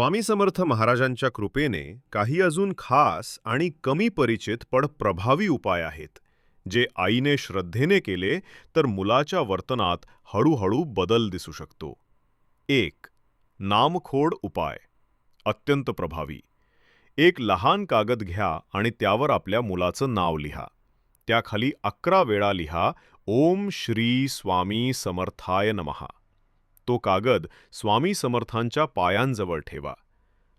स्वामी समर्थ महाराजांच्या कृपेने काही अजून खास आणि कमी परिचित पण प्रभावी उपाय आहेत. जे आईने श्रद्धेने केले तर मुलाच्या वर्तनात हळूहळू बदल दिसू शकतो. एक नामखोड उपाय. अत्यंत प्रभावी. एक लहान कागद घ्या आणि त्यावर आपल्या मुलाचं नाव लिहा. त्याखाली अकरा वेळा लिहा ओम श्री स्वामी समर्थाय नमहा तो कागद स्वामी समर्थांच्या पायांजवळ ठेवा.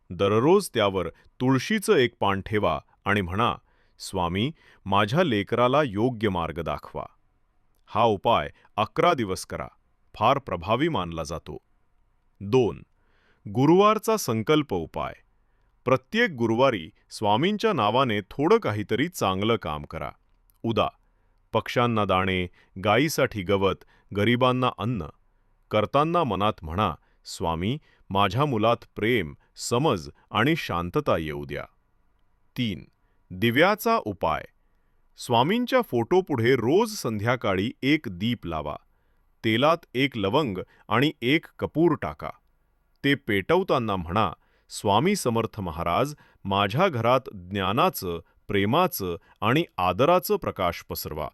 दररोज त्यावर तुळशीचं एक पान ठेवा आणि म्हणा स्वामी माझ्या लेकराला योग्य मार्ग दाखवा. हा उपाय अकरा दिवस करा. फार प्रभावी मानला जातो. दोन. गुरुवारचा संकल्प उपाय. प्रत्येक गुरुवारी स्वामींच्या नावाने थोडं काहीतरी चांगलं काम करा. उदा. पक्ष्यांना दाणे गायीसाठी गवत गरिबांना अन्न. करताना मनात म्हणा स्वामी माझ्या मुलात प्रेम समज आणि शांतता येऊ द्या. तीन दिव्याचा उपाय. स्वामींच्या फोटोपुढे रोज संध्याकाळी एक दीप लावा. तेलात एक लवंग आणि एक कपूर टाका. ते पेटवताना म्हणा स्वामी समर्थ महाराज माझ्या घरात ज्ञानाचं प्रेमाचं आणि आदराचं प्रकाश पसरवा.